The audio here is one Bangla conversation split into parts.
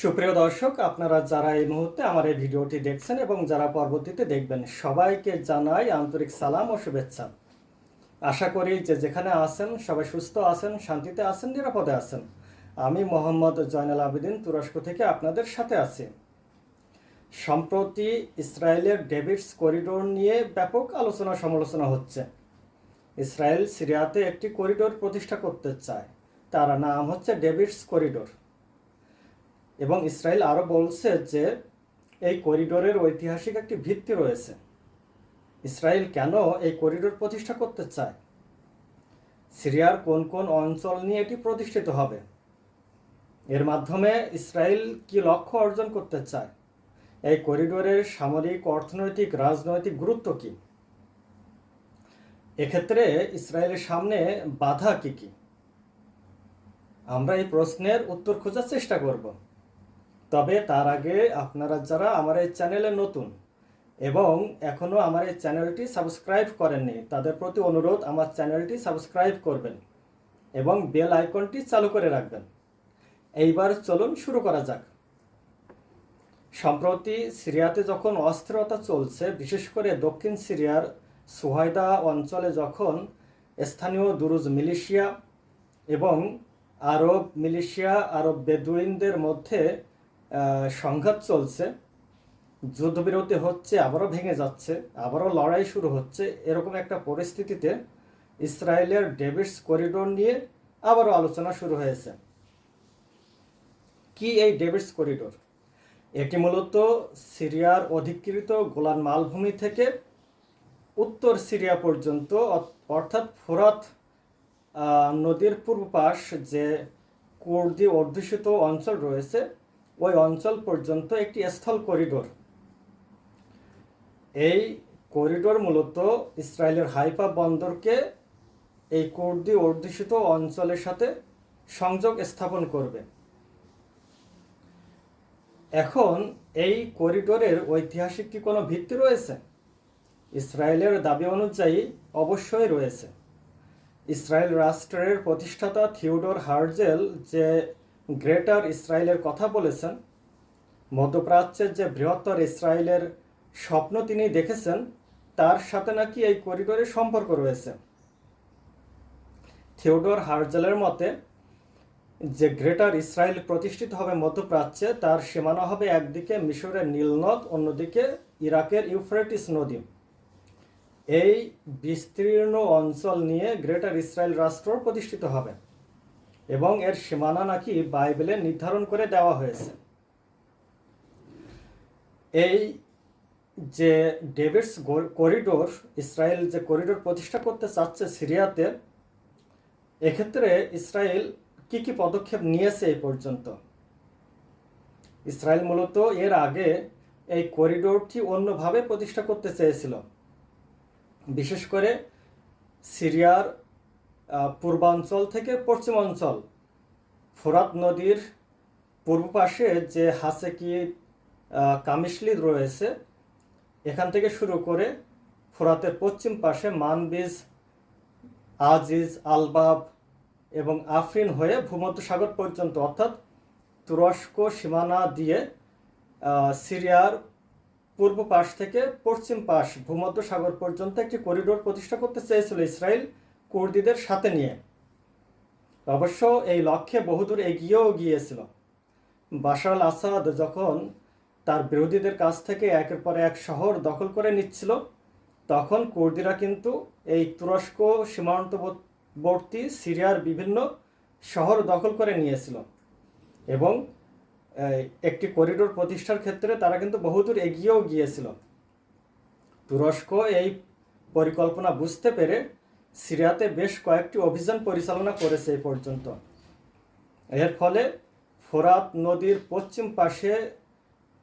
সুপ্রিয় দর্শক, আপনারা যারা এই মুহূর্তে আমার এই ভিডিওটি দেখছেন এবং যারা পরবর্তীতে দেখবেন, সবাইকে জানাই আন্তরিক সালাম ও শুভেচ্ছা। আশা করি যে যেখানে আছেন, সবাই সুস্থ আছেন, শান্তিতে আছেন, নিরাপদে আছেন। আমি মোহাম্মদ জয়নাল আবেদিন, তুরস্ক থেকে আপনাদের সাথে আছি। সম্প্রতি ইসরায়েলের ডেভিডস করিডোর নিয়ে ব্যাপক আলোচনা সমালোচনা হচ্ছে। ইসরায়েল সিরিয়াতে একটি করিডোর প্রতিষ্ঠা করতে চায়। তার নাম হচ্ছে ডেভিডস করিডোর। এবং ইসরায়েল আরও বলছে যে এই করিডোরের ঐতিহাসিক একটি ভিত্তি রয়েছে। ইসরায়েল কেন এই করিডোর প্রতিষ্ঠা করতে চায়? সিরিয়ার কোন কোন অঞ্চল নিয়ে এটি প্রতিষ্ঠিত হবে? এর মাধ্যমে ইসরায়েল কি লক্ষ্য অর্জন করতে চায়? এই করিডোরের সামরিক, অর্থনৈতিক, রাজনৈতিক গুরুত্ব কি? এক্ষেত্রে ইসরায়েলের সামনে বাধা কি কি? আমরা এই প্রশ্নের উত্তর খোঁজার চেষ্টা করব। তবে তার আগে আপনারা যারা আমার এই চ্যানেলে নতুন এবং এখনও আমার এই চ্যানেলটি সাবস্ক্রাইব করেননি, তাদের প্রতি অনুরোধ আমার চ্যানেলটি সাবস্ক্রাইব করবেন এবং বেল আইকনটি চালু করে রাখবেন। এইবার চলুন শুরু করা যাক। সম্প্রতি সিরিয়াতে যখন অস্থিরতা চলছে, বিশেষ করে দক্ষিণ সিরিয়ার সুহাইদা অঞ্চলে যখন স্থানীয় দুরুজ মিলিশিয়া এবং আরব মিলিশিয়া, আরব বেদুইনদের মধ্যে সংঘাত চলছে, যুদ্ধবিরতি হচ্ছে, আবারও ভেঙে যাচ্ছে, আবারও লড়াই শুরু হচ্ছে, এরকম একটা পরিস্থিতিতে ইসরায়েলের ডেভিডস করিডোর নিয়ে আবারও আলোচনা শুরু হয়েছে। কি এই ডেভিডস করিডোর? এটি মূলত সিরিয়ার অধিকৃত গোলান মালভূমি থেকে উত্তর সিরিয়া পর্যন্ত অর্থাৎ ফোরাত নদীর পূর্ব পাশ যে কুর্দি অধ্যুষিত অঞ্চল রয়েছে ওই অঞ্চল পর্যন্ত একটি স্থল করিডোর। এই করিডোর মূলত ইসরায়েলের হাইফা বন্দরকে এই কুর্দি অধ্যুষিত অঞ্চলের সাথে সংযোগ স্থাপন করবে। এখন এই করিডোরের ঐতিহাসিক কি কোনো ভিত্তি রয়েছে? ইসরায়েলের দাবি অনুযায়ী অবশ্যই রয়েছে। ইসরায়েল রাষ্ট্রের প্রতিষ্ঠাতা থিওডোর হার্জেল যে গ্রেটার ইসরায়েলের কথা বলেছেন। মধ্যপ্রাচ্যের যে বৃহত্তর ইসরায়েলের স্বপ্ন তিনি দেখেছেন, তার সাথে নাকি এই করিডোরের সম্পর্ক রয়েছে। থিওডোর হার্জেলের মতে, যে গ্রেটার ইসরায়েল প্রতিষ্ঠিত হবে মধ্যপ্রাচ্যে, তার সীমানা হবে একদিকে মিশরের নীলনদ অন্যদিকে ইরাকের ইউফ্রেটিস নদী। এই বিস্তীর্ণ অঞ্চল নিয়ে গ্রেটার ইসরায়েল রাষ্ট্র প্রতিষ্ঠিত হবে। এবং এর সীমানা নাকি বাইবেলে নির্ধারণ করে দেওয়া হয়েছে। এই যে ডেভিডস করিডোর, ইসরায়েল যে করিডোর প্রতিষ্ঠা করতে চাচ্ছে সিরিয়াতে, এক্ষেত্রে ইসরায়েল কি কি পদক্ষেপ নিয়েছে এই পর্যন্ত? ইসরায়েল মূলত এর আগে এই করিডোরটি অন্যভাবে প্রতিষ্ঠা করতে চেয়েছিল। বিশেষ করে সিরিয়ার পূর্বাঞ্চল থেকে পশ্চিমাঞ্চল। ফোরাত নদীর পূর্ব পাশে যে হাসেকি কামিশলি রয়েছে, এখান থেকে শুরু করে ফোরাতের পশ্চিম পাশে মানবিজ, আজিজ, আলবাব এবং আফরিন হয়ে ভূমধ্যসাগর পর্যন্ত, অর্থাৎ তুরস্ক সীমানা দিয়ে সিরিয়ার পূর্ব পাশ থেকে পশ্চিম পাশ ভূমধ্যসাগর পর্যন্ত একটি করিডোর প্রতিষ্ঠা করতে চেয়েছিল ইসরায়েল। কুর্দিদের সাথে নিয়ে। অবশ্য এই লক্ষ্যে বহুদূর এগিয়েও গিয়েছিল। বাশার আল আসাদ যখন তার বিরোধীদের কাছ থেকে একের পর এক শহর দখল করে নিচ্ছিল, তখন কুর্দিরা কিন্তু এই তুরস্ক সীমান্তবর্তী সিরিয়ার বিভিন্ন শহর দখল করে নিয়েছিল এবং একটি করিডোর প্রতিষ্ঠার ক্ষেত্রে তারা কিন্তু বহুদূর এগিয়েও গিয়েছিল। তুরস্ক এই পরিকল্পনা বুঝতে পেরে সিরিয়াতে বেশ কয়েকটি অভিযান পরিচালনা করেছে এ পর্যন্ত। এর ফলে ফোরাত নদীর পশ্চিম পাশে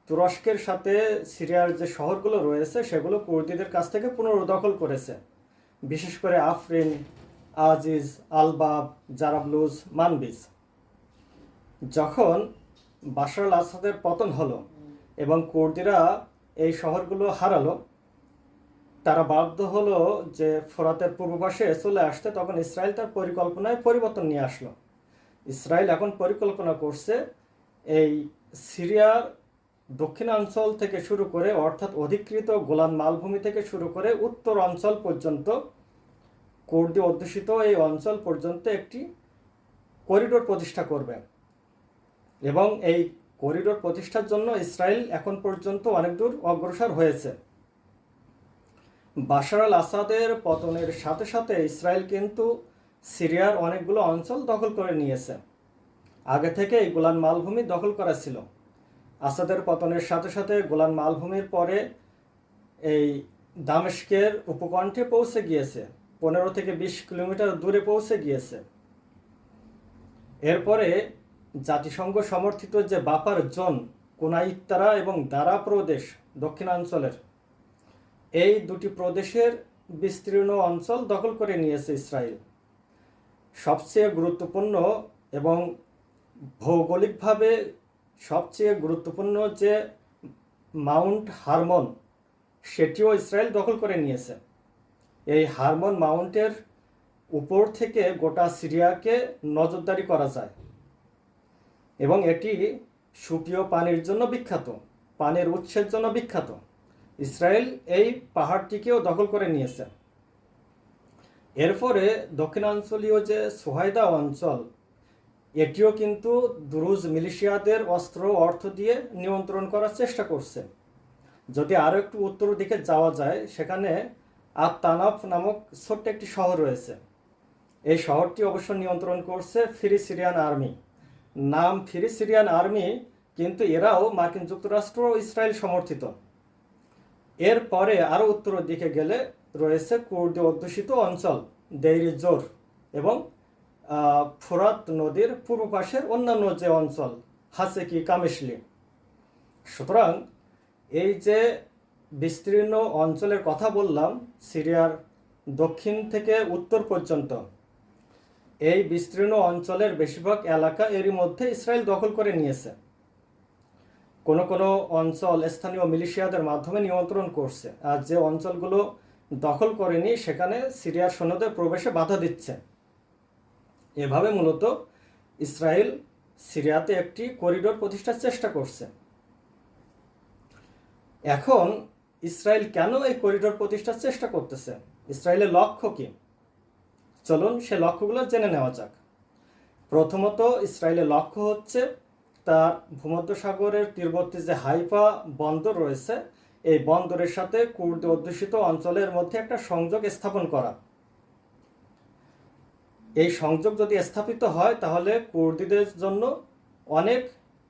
তুরস্কের সাথে সিরিয়ার যে শহরগুলো রয়েছে, সেগুলো কুর্দিদের কাছ থেকে পুনরুদখল করেছে। বিশেষ করে আফরিন, আজিজ, আলবাব, জারাবলুজ, মানবিজ। যখন আল আসাদের পতন হলো এবং কুর্দিরা এই শহরগুলো হারালো তারা বাধ্য হলো যে ফোরাতের পূর্ব পাশে চলে আসতে, তখন ইসরায়েল তার পরিকল্পনায় পরিবর্তন নিয়ে আসলো। ইসরায়েল এখন পরিকল্পনা করছে এই সিরিয়ার দক্ষিণাঞ্চল থেকে শুরু করে, অর্থাৎ অধিকৃত গোলান মালভূমি থেকে শুরু করে উত্তর অঞ্চল পর্যন্ত, কুর্দি অধ্যুষিত এই অঞ্চল পর্যন্ত একটি করিডোর প্রতিষ্ঠা করবে। এবং এই করিডোর প্রতিষ্ঠার জন্য ইসরায়েল এখন পর্যন্ত অনেক দূর অগ্রসর হয়েছে। বাশার আল আসাদের পতনের সাথে সাথে ইসরায়েল কিন্তু সিরিয়ার অনেকগুলো অঞ্চল দখল করে নিয়েছে। আগে থেকে এই গোলান মালভূমি দখল করা ছিল। আসাদের পতনের সাথে সাথে গোলান মালভূমির পরে এই দামেস্কের উপকণ্ঠে পৌঁছে গিয়েছে। পনেরো থেকে বিশ কিলোমিটার দূরে পৌঁছে গিয়েছে। এরপরে জাতিসংঘ সমর্থিত যে বাপার জোন কোনাইত্তারা এবং দারা প্রদেশ দক্ষিণাঞ্চলের এই দুটি প্রদেশের বিস্তীর্ণ অঞ্চল দখল করে নিয়েছে ইসরায়েল। সবচেয়ে গুরুত্বপূর্ণ এবং ভৌগোলিকভাবে সবচেয়ে গুরুত্বপূর্ণ যে মাউন্ট হারমন, সেটিও ইসরায়েল দখল করে নিয়েছে। এই হারমন মাউন্টের উপর থেকে গোটা সিরিয়াকে নজরদারি করা যায় এবং এটি সুপীয় পানির জন্য বিখ্যাত, পানির উৎসের জন্য বিখ্যাত। ইসরায়েল এই পাহাড়টিকেও দখল করে নিয়েছে। এরপরে দক্ষিণাঞ্চলীয় যে সোহাইদা অঞ্চল, এটিও কিন্তু দুরুজ মিলিশিয়াদের অস্ত্র অর্থ দিয়ে নিয়ন্ত্রণ করার চেষ্টা করছে। যদি আরও একটু উত্তর দিকে যাওয়া যায়, সেখানে আত্মানফ নামক ছোট্ট একটি শহর রয়েছে। এই শহরটি অবশ্য নিয়ন্ত্রণ করছে ফ্রি সিরিয়ান আর্মি। নাম ফ্রি সিরিয়ান আর্মি কিন্তু এরাও মার্কিন যুক্তরাষ্ট্র ও ইসরায়েল সমর্থিত। এরপরে আরও উত্তরের দিকে গেলে রয়েছে কুর্দি অধ্যুষিত অঞ্চল, দেইর জোর এবং ফোরাত নদীর পূর্ব পাশের অন্যান্য যে অঞ্চল, হাসেকি, কামিশলি। সুতরাং এই যে বিস্তীর্ণ অঞ্চলের কথা বললাম, সিরিয়ার দক্ষিণ থেকে উত্তর পর্যন্ত, এই বিস্তীর্ণ অঞ্চলের বেশিরভাগ এলাকা এরই মধ্যে ইসরায়েল দখল করে নিয়েছে। কোনো কোনো অঞ্চল স্থানীয় মিলিশিয়াদের মাধ্যমে নিয়ন্ত্রণ করছে। আর যে অঞ্চলগুলো দখল করেনি, সেখানে সিরিয়ার সৈন্যদের প্রবেশে বাধা দিচ্ছে। এভাবে মূলত ইসরায়েল সিরিয়াতে একটি করিডোর প্রতিষ্ঠার চেষ্টা করছে। এখন ইসরায়েল কেন এই করিডোর প্রতিষ্ঠার চেষ্টা করতেছে? ইসরায়েলের লক্ষ্য কি? চলুন সে লক্ষ্যগুলো জেনে নেওয়া যাক। প্রথমত, ইসরায়েলের লক্ষ্য হচ্ছে তার ভূমধ্যসাগরের তীরবর্তী যে হাইফা বন্দর রয়েছে, এই বন্দরের সাথে কুর্দি অধ্যুষিত অঞ্চলের মধ্যে একটা সংযোগ স্থাপন করা। এই সংযোগ যদি স্থাপিত হয়, তাহলে কুর্দিদের জন্য অনেক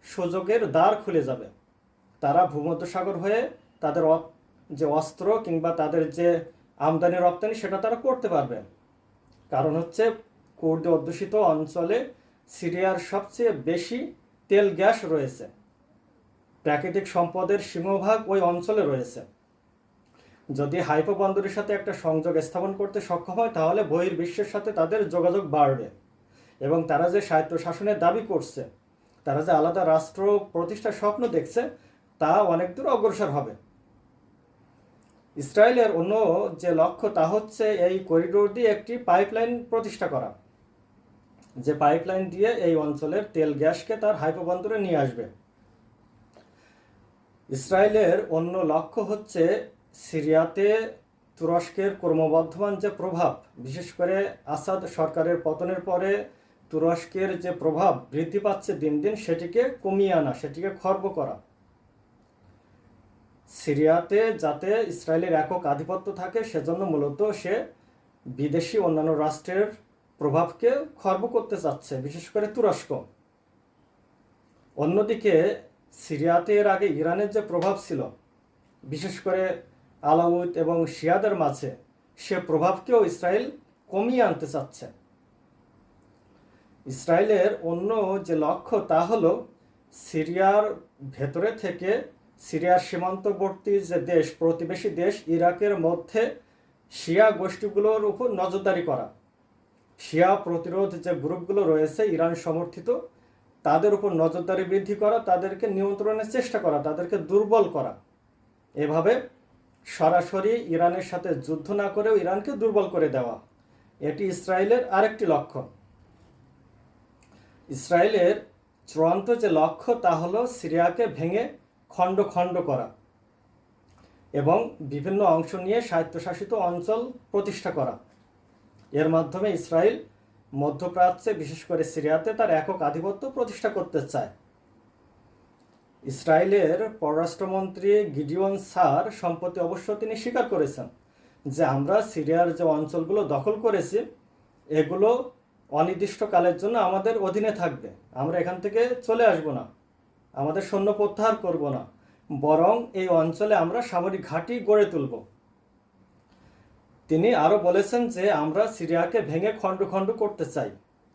সুযোগের দ্বার খুলে যাবে। তারা ভূমধ্যসাগর হয়ে তাদের যে অস্ত্র কিংবা তাদের যে আমদানি রপ্তানি, সেটা তারা করতে পারবে। কারণ হচ্ছে কুর্দি অধ্যুষিত অঞ্চলে সিরিয়ার সবচেয়ে বেশি তেল গ্যাস রয়েছে। প্রাকৃতিক সম্পদের সিংহভাগ ওই অঞ্চলে রয়েছে। যদি হাইপো বন্দরের সাথে একটা সংযোগ স্থাপন করতে সক্ষম হয়, তাহলে বহির্বিশ্বের সাথে তাদের যোগাযোগ বাড়বে এবং তারা যে স্বায়ত্ত শাসনের দাবি করছে, তারা যে আলাদা রাষ্ট্র প্রতিষ্ঠার স্বপ্ন দেখছে, তা অনেক দূর অগ্রসর হবে। ইসরায়েলের অন্য যে লক্ষ্য, তা হচ্ছে এই করিডোর দিয়ে একটি পাইপলাইন প্রতিষ্ঠা করা। যে পাইপলাইন দিয়ে এই অঞ্চলের তেল গ্যাসকে তার হাইপো বন্দরে নিয়ে আসবে। ইসরায়েলের অন্য লক্ষ্য হচ্ছে সিরিয়াতে তুরস্কের ক্রমবর্ধমান যে প্রভাব, বিশেষ করে আসাদ সরকারের পতনের পরে তুরস্কের যে প্রভাব বৃদ্ধি পাচ্ছে দিন দিন, সেটিকে কমিয়ে আনা, সেটিকে খর্ব করা। সিরিয়াতে যাতে ইসরায়েলের একক আধিপত্য থাকে, সেজন্য মূলত সে বিদেশি অন্যান্য রাষ্ট্রের প্রভাবকে খর্ব করতে চাচ্ছে, বিশেষ করে তুরস্ক। অন্যদিকে সিরিয়াতে এর আগে ইরানের যে প্রভাব ছিল, বিশেষ করে আলাউদ এবং শিয়াদের মাঝে, সে প্রভাবকেও ইসরায়েল কমিয়ে আনতে চাচ্ছে। ইসরায়েলের অন্য যে লক্ষ্য তা হলো সিরিয়ার ভেতরে থেকে সিরিয়ার সীমান্তবর্তী যে দেশ, প্রতিবেশী দেশ ইরাকের মধ্যে শিয়া গোষ্ঠীগুলোর উপর নজরদারি করা। শিয়া প্রতিরোধ যে গ্রুপগুলো রয়েছে, ইরান সমর্থিত, তাদের উপর নজরদারি বৃদ্ধি করা, তাদেরকে নিয়ন্ত্রণের চেষ্টা করা, তাদেরকে দুর্বল করা। এভাবে সরাসরি ইরানের সাথে যুদ্ধ না করেও ইরানকে দুর্বল করে দেওয়া, এটি ইসরায়েলের আরেকটি লক্ষ্য ইসরায়েলের চূড়ান্ত যে লক্ষ্য, তা হলো সিরিয়াকে ভেঙে খণ্ড খণ্ড করা এবং বিভিন্ন অংশ নিয়ে স্বায়ত্তশাসিত অঞ্চল প্রতিষ্ঠা করা। এর মাধ্যমে ইসরায়েল মধ্যপ্রাচ্যে, বিশেষ করে সিরিয়াতে, তার একক আধিপত্য প্রতিষ্ঠা করতে চায়। ইসরায়েলের পররাষ্ট্রমন্ত্রী গিডিওন সার সম্প্রতি অবশ্য তিনি স্বীকার করেছেন যে আমরা সিরিয়ার যে অঞ্চলগুলো দখল করেছি, এগুলো অনির্দিষ্টকালের জন্য আমাদের অধীনে থাকবে। আমরা এখান থেকে চলে আসব না, আমাদের সৈন্য প্রত্যাহার করব না, বরং এই অঞ্চলে আমরা সামরিক ঘাঁটি গড়ে তুলব। তিনি আরও বলেছেন যে, আমরা সিরিয়াকে ভেঙে খণ্ড খণ্ড করতে চাই।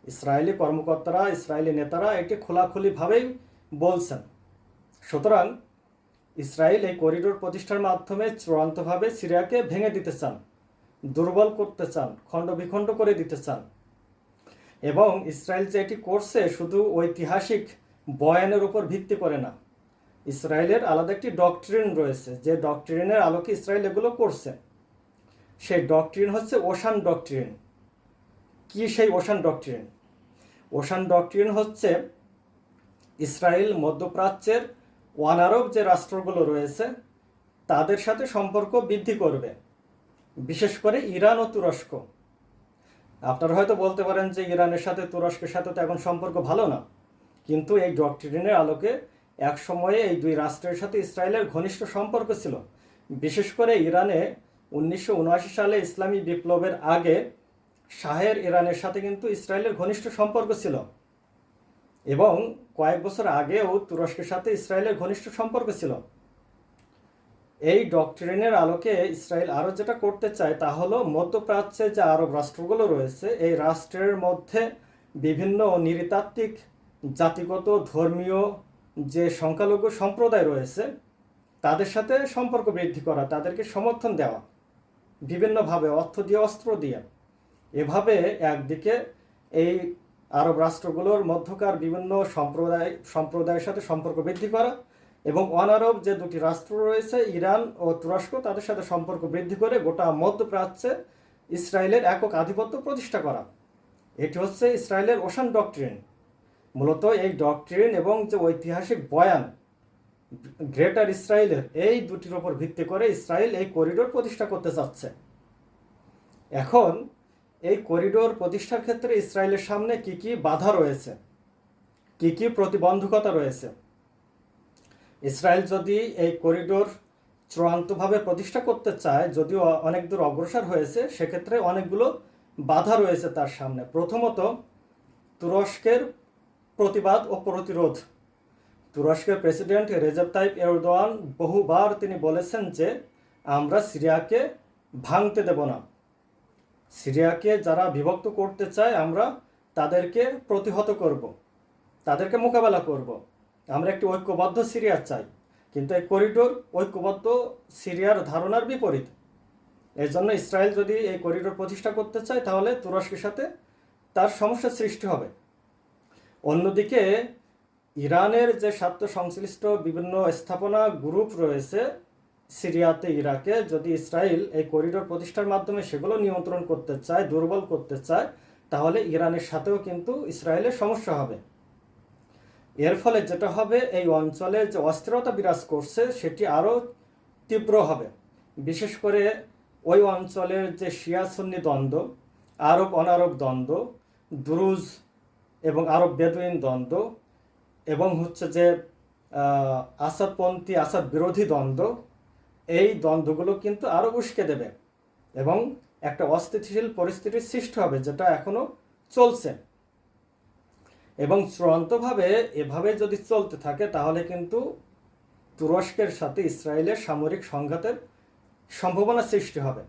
ইসরায়েলি কর্মকর্তারা, ইসরায়েলি নেতারা এটি খোলাখুলিভাবেই বলছেন। সুতরাং ইসরায়েল এই করিডোর প্রতিষ্ঠার মাধ্যমে চূড়ান্তভাবে সিরিয়াকে ভেঙে দিতে চান, দুর্বল করতে চান খণ্ড বিখণ্ড করে দিতে চান। এবং ইসরায়েল যে এটি করছে শুধু ঐতিহাসিক বয়ানের উপর ভিত্তি করে না, ইসরায়েলের আলাদা একটি ডকট্রিন রয়েছে। যে ডকট্রিনের আলোকে ইসরায়েল এগুলো করছে। সেই ডকট্রিন হচ্ছে ওশান ডকট্রিন কি সেই ওশান ডকট্রিন ওশান ডকট্রিন হচ্ছে ইসরায়েল মধ্যপ্রাচ্যের ওয়ানারব যে রাষ্ট্রগুলো রয়েছে, তাদের সাথে সম্পর্ক বৃদ্ধি করবে, বিশেষ করে ইরান ও তুরস্ক। আপনারা হয়তো বলতে পারেন যে ইরানের সাথে তুরস্কের সাথে তো এখন সম্পর্ক ভালো না, কিন্তু এই ডক্টরিনের আলোকে এক সময়ে এই দুই রাষ্ট্রের সাথে ইসরায়েলের ঘনিষ্ঠ সম্পর্ক ছিল। বিশেষ করে ইরানে উনিশশো উনআশি সালে ইসলামী বিপ্লবের আগে শাহের ইরানের সাথে কিন্তু ইসরায়েলের ঘনিষ্ঠ সম্পর্ক ছিল। এবং কয়েক বছর আগেও তুরস্কের সাথে ইসরায়েলের ঘনিষ্ঠ সম্পর্ক ছিল। এই ডক্টরিনের আলোকে ইসরায়েল আরও যেটা করতে চায় তা হলো মধ্যপ্রাচ্যে যে আরব রাষ্ট্রগুলো রয়েছে, এই রাষ্ট্রের মধ্যে বিভিন্ন নৃতাত্ত্বিক, জাতিগত, ধর্মীয় যে সংখ্যালঘু সম্প্রদায় রয়েছে, তাদের সাথে সম্পর্ক বৃদ্ধি করা, তাদেরকে সমর্থন দেওয়া। বিভিন্নভাবে অর্থ দিয়ে অস্ত্র দিয়ে। এভাবে একদিকে এই আরব রাষ্ট্রগুলোর মধ্যকার বিভিন্ন সম্প্রদায়, সম্প্রদায়ের সাথে সম্পর্ক বৃদ্ধি করা এবং অনারব যে দুটি রাষ্ট্র রয়েছে, ইরান ও তুরস্ক, তাদের সাথে সম্পর্ক বৃদ্ধি করে গোটা মধ্যপ্রাচ্যে ইসরায়েলের একক আধিপত্য প্রতিষ্ঠা করা। এটি হচ্ছে ইসরায়েলের ওশান ডকট্রিন। মূলত এই ডকট্রিন এবং যে ঐতিহাসিক বয়ান গ্রেটার ইসরায়েলের এই দুটির ওপর ভিত্তি করে ইসরায়েল এই করিডোর প্রতিষ্ঠা করতে চাচ্ছে। এখন এই করিডোর প্রতিষ্ঠার ক্ষেত্রে ইসরায়েলের সামনে কি কি বাধা রয়েছে? কি কি প্রতিবন্ধকতা রয়েছে? ইসরায়েল যদি এই করিডোর চূড়ান্তভাবে প্রতিষ্ঠা করতে চায়, যদিও অনেক দূর অগ্রসর হয়েছে, সেক্ষেত্রে অনেকগুলো বাধা রয়েছে তার সামনে। প্রথমত, তুরস্কের প্রতিবাদ ও প্রতিরোধ। তুরস্কের প্রেসিডেন্ট রেজেপ তাইপ এরদোয়ান বহুবার তিনি বলেছেন যে, আমরা সিরিয়াকে ভাঙতে দেব না। সিরিয়াকে যারা বিভক্ত করতে চায়, আমরা তাদেরকে প্রতিহত করব। তাদেরকে মোকাবেলা করব। আমরা একটি ঐক্যবদ্ধ সিরিয়া চাই। কিন্তু এই করিডোর ঐক্যবদ্ধ সিরিয়ার ধারণার বিপরীত। এই জন্য ইসরায়েল যদি এই করিডোর প্রতিষ্ঠা করতে চায়, তাহলে তুরস্কের সাথে তার সমস্যার সৃষ্টি হবে। অন্যদিকে ইরানের যে স্বার্থ সংশ্লিষ্ট বিভিন্ন স্থাপনা গ্রুপ রয়েছে সিরিয়াতে, ইরাকে, যদি ইসরায়েল এই করিডোর প্রতিষ্ঠার মাধ্যমে সেগুলো নিয়ন্ত্রণ করতে চায়, দুর্বল করতে চায়, তাহলে ইরানের সাথেও কিন্তু ইসরায়েলের সমস্যা হবে। এর ফলে যেটা হবে, এই অঞ্চলে যে অস্থিরতা বিরাজ করছে, সেটি আরও তীব্র হবে। বিশেষ করে ওই অঞ্চলের যে শিয়া সুন্নি দ্বন্দ্ব, আরব অনারব দ্বন্দ্ব, দ্রুজ এবং আরব বেদুইন দ্বন্দ্ব এবং হচ্ছে যে আসাদপন্থী আসাদ বিরোধী দ্বন্দ্ব, এই দ্বন্দ্বগুলো কিন্তু আরও উস্কে দেবে এবং একটা অস্থিতিশীল পরিস্থিতির সৃষ্টি হবে যেটা এখনও চলছে। এবং চূড়ান্তভাবে এভাবে যদি চলতে থাকে, তাহলে কিন্তু তুরস্কের সাথে ইসরায়েলের সামরিক সংঘাতের সম্ভাবনা সৃষ্টি হবে।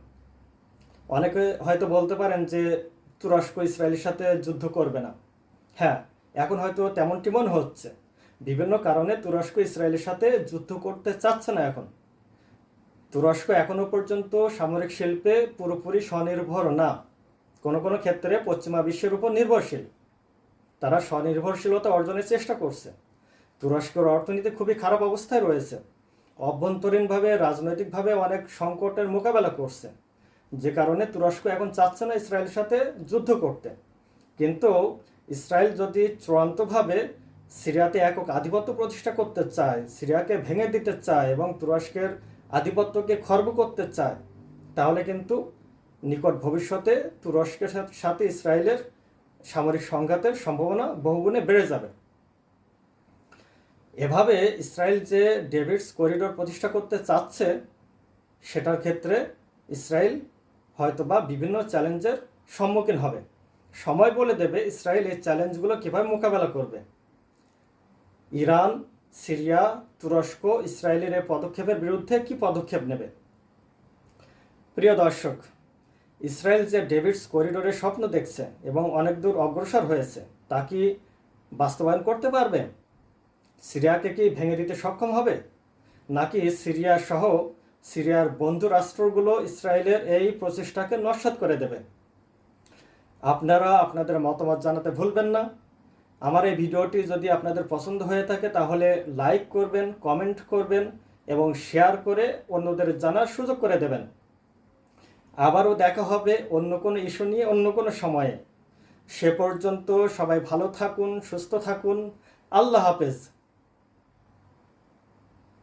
অনেকে হয়তো বলতে পারেন যে, তুরস্ক ইসরায়েলের সাথে যুদ্ধ করবে না। হ্যাঁ এখন হয়তো তেমনটি মনে হচ্ছে। বিভিন্ন কারণে তুরস্ক ইসরায়েলের সাথে যুদ্ধ করতে চাচ্ছে না এখন। তুরস্ক এখনও পর্যন্ত সামরিক শিল্পে পুরোপুরি স্বনির্ভর না। কোনো কোনো ক্ষেত্রে পশ্চিমা বিশ্বের উপর নির্ভরশীল। তারা স্বনির্ভরশীলতা অর্জনের চেষ্টা করছে। তুরস্কের অর্থনীতি খুবই খারাপ অবস্থায় রয়েছে। অভ্যন্তরীণভাবে, রাজনৈতিকভাবে অনেক সংকটের মোকাবেলা করছে। যে কারণে তুরস্ক এখন চাচ্ছে না ইসরায়েলের সাথে যুদ্ধ করতে। কিন্তু ইসরায়েল যদি চূড়ান্তভাবে সিরিয়াতে একক আধিপত্য প্রতিষ্ঠা করতে চায়, সিরিয়াকে ভেঙে দিতে চায় এবং তুরস্কের আধিপত্যকে খর্ব করতে চায়, তাহলে কিন্তু নিকট ভবিষ্যতে তুরস্কের সাথে- ইসরায়েলের সামরিক সংঘাতের সম্ভাবনা বহুগুণে বেড়ে যাবে। এভাবে ইসরায়েল যে ডেভিডস করিডোর প্রতিষ্ঠা করতে চাচ্ছে, সেটার ক্ষেত্রে ইসরায়েল হয়তোবা বিভিন্ন চ্যালেঞ্জের সম্মুখীন হবে। সময় বলে দেবে ইসরায়েল এই চ্যালেঞ্জগুলো কীভাবে মোকাবেলা করবে। ইরান, সিরিয়া, তুরস্ক, ইসরায়েলের এই পদক্ষেপের বিরুদ্ধে কি পদক্ষেপ নেবে? প্রিয় দর্শক, ইসরায়েল যে ডেভিডস করিডোরের স্বপ্ন দেখছে এবং অনেক দূর অগ্রসর হয়েছে, তা কি বাস্তবায়ন করতে পারবে? সিরিয়াকে কি ভেঙে দিতে সক্ষম হবে? নাকি সিরিয়া সহ সিরিয়ার বন্ধু রাষ্ট্রগুলো ইসরায়েলের এই প্রচেষ্টাকে নস্বাত করে দেবে? আপনারা আপনাদের মতামত জানাতে ভুলবেন না। আমার এই ভিডিওটি যদি আপনাদের পছন্দ হয়ে থাকে, তাহলে লাইক করবেন, কমেন্ট করবেন এবং শেয়ার করে অন্যদের জানার সুযোগ করে দেবেন। আবারও দেখা হবে অন্য কোনো ইস্যু নিয়ে, অন্য কোনো সময়ে। সে পর্যন্ত সবাই ভালো থাকুন, সুস্থ থাকুন। আল্লাহ হাফেজ।